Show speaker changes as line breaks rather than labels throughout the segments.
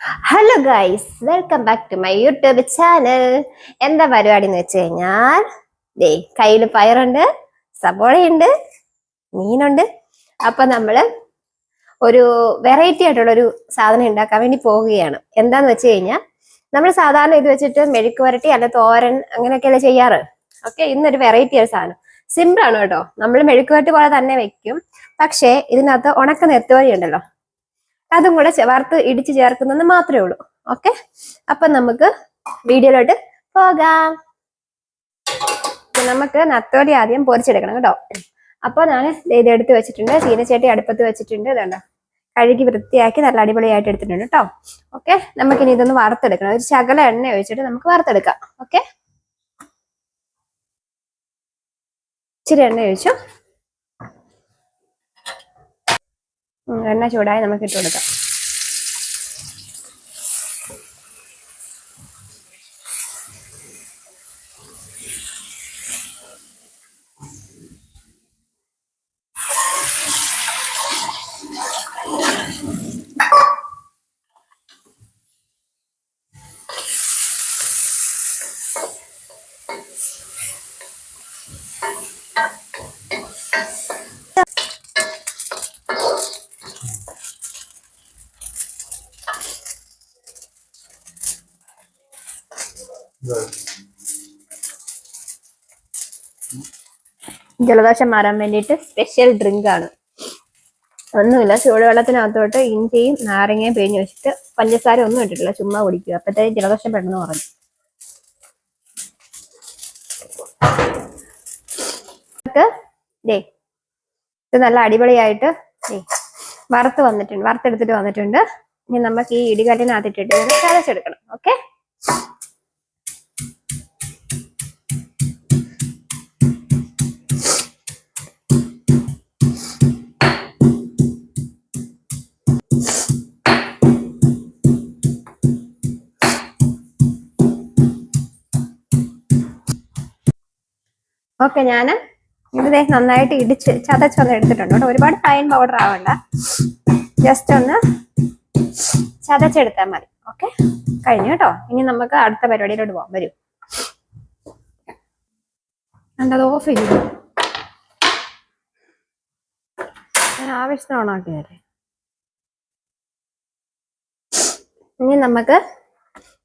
Hello guys welcome back to my YouTube channel എന്താ പരിപാടി എന്ന് വെച്ച് കഴിഞ്ഞാൽ ദേ കയ്യിൽ പയറുണ്ട് സബോളയുണ്ട് മീനുണ്ട്. അപ്പൊ നമ്മൾ ഒരു വെറൈറ്റി ആയിട്ടുള്ള ഒരു സാധനം ഉണ്ടാക്കാൻ വേണ്ടി പോവുകയാണ്. എന്താന്ന് വെച്ച് കഴിഞ്ഞാൽ നമ്മൾ സാധാരണ ഇത് വെച്ചിട്ട് മെഴുക്ക് വരട്ടി അല്ല തോരൻ അങ്ങനെയൊക്കെയല്ലേ ചെയ്യാറ്. ഓക്കെ ഇന്നൊരു വെറൈറ്റി ആയ സാധനം. സിമ്പിൾ ആണ് കേട്ടോ. നമ്മൾ മെഴുക്ക് വരട്ടി പോലെ തന്നെ വെക്കും. പക്ഷേ ഇതിനകത്ത് ഉണക്ക നിർത്തുവഴി ഉണ്ടല്ലോ. അതും കൂടെ വറുത്ത് ഇടിച്ച് ചേർക്കുന്നെന്ന് മാത്രമേ ഉള്ളൂ. ഓക്കെ അപ്പൊ നമുക്ക് വീഡിയോയിലോട്ട് പോകാം. നമുക്ക് നത്തോലി ആദ്യം പൊരിച്ചെടുക്കണം കേട്ടോ. അപ്പൊ ഞാൻ ഇത് എടുത്ത് വെച്ചിട്ടുണ്ട്. ചീനച്ചട്ടി അടുപ്പത്ത് വെച്ചിട്ടുണ്ട്. ഇതുണ്ട്? കഴുകി വൃത്തിയാക്കി നല്ല അടിപൊളിയായിട്ട് എടുത്തിട്ടുണ്ട് കേട്ടോ. ഓക്കെ നമുക്കിനി ഇതൊന്ന് വറുത്തെടുക്കണം. ഒരു ശകല എണ്ണ ഒഴിച്ചിട്ട് നമുക്ക് വറുത്തെടുക്കാം. ഓക്കെ ഇച്ചിരി എണ്ണ ഒഴിച്ചു. എണ്ണ ചൂടായി നമുക്ക് ഇട്ട് കൊടുക്കാം. ജലദോഷം മാറാൻ വേണ്ടിയിട്ട് സ്പെഷ്യൽ ഡ്രിങ്ക് ആണ്. ഒന്നുമില്ല ചൂടുവെള്ളത്തിനകത്തോട്ട് ഇഞ്ചിയും നാരങ്ങയും പിഴിഞ്ഞ് വെച്ചിട്ട് പഞ്ചസാര ഒന്നും ഇട്ടിട്ടില്ല ചുമ്മാ കുടിക്കുക. അപ്പത്തേക്ക് ജലദോഷം പെട്ടെന്ന് ദേ ഇത് നല്ല അടിപൊളിയായിട്ട് വറുത്ത് വന്നിട്ടുണ്ട് വറുത്തെടുത്തിട്ട് വന്നിട്ടുണ്ട്. ഇനി നമുക്ക് ഈ ഇടികല്ലിനകത്തിട്ടിട്ട് ഇത് ഓക്കെ ഞാൻ ഇത് നന്നായിട്ട് ഇടിച്ച് ചതച്ചൊന്ന് എടുത്തിട്ടുണ്ട് കേട്ടോ. ഒരുപാട് ഫൈൻ പൗഡർ ആവണ്ട. ജസ്റ്റ് ഒന്ന് ചതച്ചെടുത്താൽ മതി. ഓക്കെ കഴിഞ്ഞു കേട്ടോ. ഇനി നമുക്ക് അടുത്ത പരിപാടിയിലോട്ട് പോകാം വരൂ. അത് ഓഫ് ചെയ്തു. ഞാൻ ആവശ്യത്തിന് ഇനി നമുക്ക്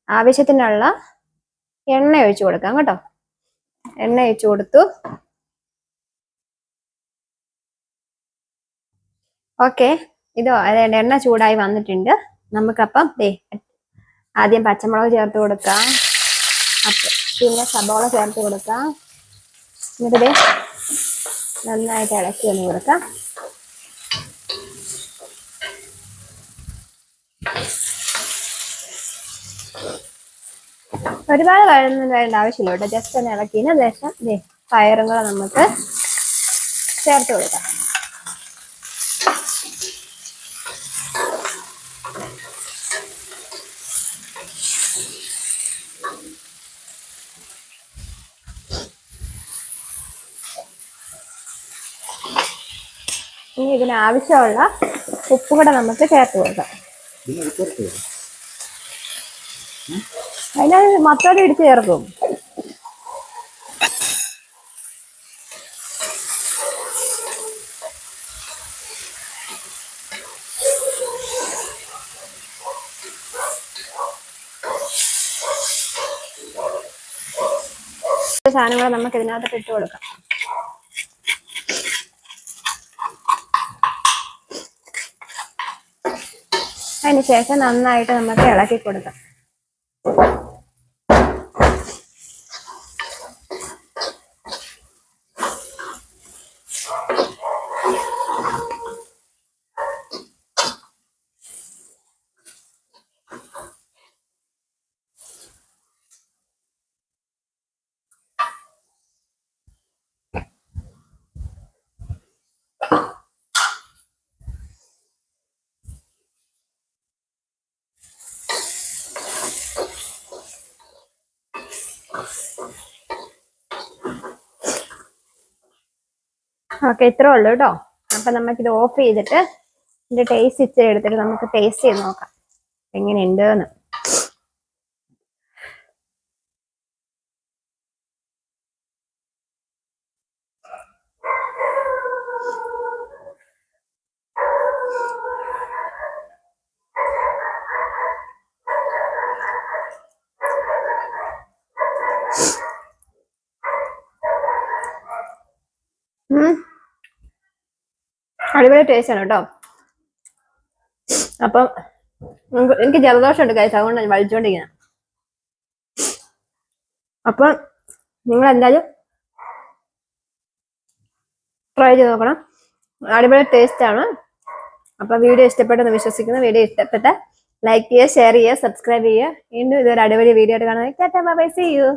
ആവശ്യത്തിനുള്ള എണ്ണ ഒഴിച്ചു കൊടുക്കാം കേട്ടോ. എണ്ണ ഒഴിച്ചു കൊടുത്തു. ഓക്കെ. ഇത് എണ്ണ ചൂടായി വന്നിട്ടുണ്ട്. നമുക്കപ്പം ദേ ആദ്യം പച്ചമുളക് ചേർത്ത് കൊടുക്കാം. പിന്നെ സബോള ചേർത്ത് കൊടുക്കാം. എന്നിട്ട് നന്നായിട്ട് ഇളക്കി ഒന്ന് കൊടുക്കാം. ഒരുപാട് വഴന്നും വേണ്ട ആവശ്യമില്ല കേട്ടോ. ജസ്റ്റ് ഒന്ന് ഇളക്കിയതിന് ശേഷം പയറും കൂടെ നമുക്ക് ചേർത്ത് കൊടുക്കാം. ഇനി ഇതിന് ആവശ്യമുള്ള ഉപ്പ് കൂടെ നമുക്ക് ചേർത്ത് കൊടുക്കാം. അതിനകത്ത് മസാല ഇടിച്ച് ചേർക്കും. സാധനങ്ങൾ നമുക്ക് ഇതിനകത്ത് ഇട്ട് കൊടുക്കാം. അതിന് ശേഷം നന്നായിട്ട് നമുക്ക് ഇളക്കി കൊടുക്കാം. ഓക്കെ ഇത്രേ ഉള്ളൂ കേട്ടോ അപ്പൊ നമുക്കിത് ഓഫ് ചെയ്തിട്ട് ഇതിന്റെ ടേസ്റ്റ് ഇച്ചിരി എടുത്തിട്ട് നമുക്ക് ടേസ്റ്റ് ചെയ്ത് നോക്കാം. എങ്ങനെയുണ്ട് എന്ന് ഉം. അടിപൊളി ടേസ്റ്റ് ആണ് കേട്ടോ അപ്പം എനിക്ക് ജലദോഷം ഉണ്ട് കഴിച്ചു അതുകൊണ്ട് ഞാൻ വലിച്ചോണ്ടിരിക്കുന്നത് അപ്പം നിങ്ങൾ എന്തായാലും ട്രൈ ചെയ്ത് നോക്കണം. അടിപൊളി ടേസ്റ്റ് ആണ്. അപ്പം വീഡിയോ ഇഷ്ടപ്പെട്ടെന്ന് വിശ്വസിക്കുന്നു. വീഡിയോ ഇഷ്ടപ്പെട്ട ലൈക്ക് ചെയ്യുക ഷെയർ ചെയ്യുക സബ്സ്ക്രൈബ് ചെയ്യുക. വീണ്ടും ഇതൊരു അടിപൊളി വീഡിയോ ആയിട്ട് കാണാൻ ബൈ സീ യു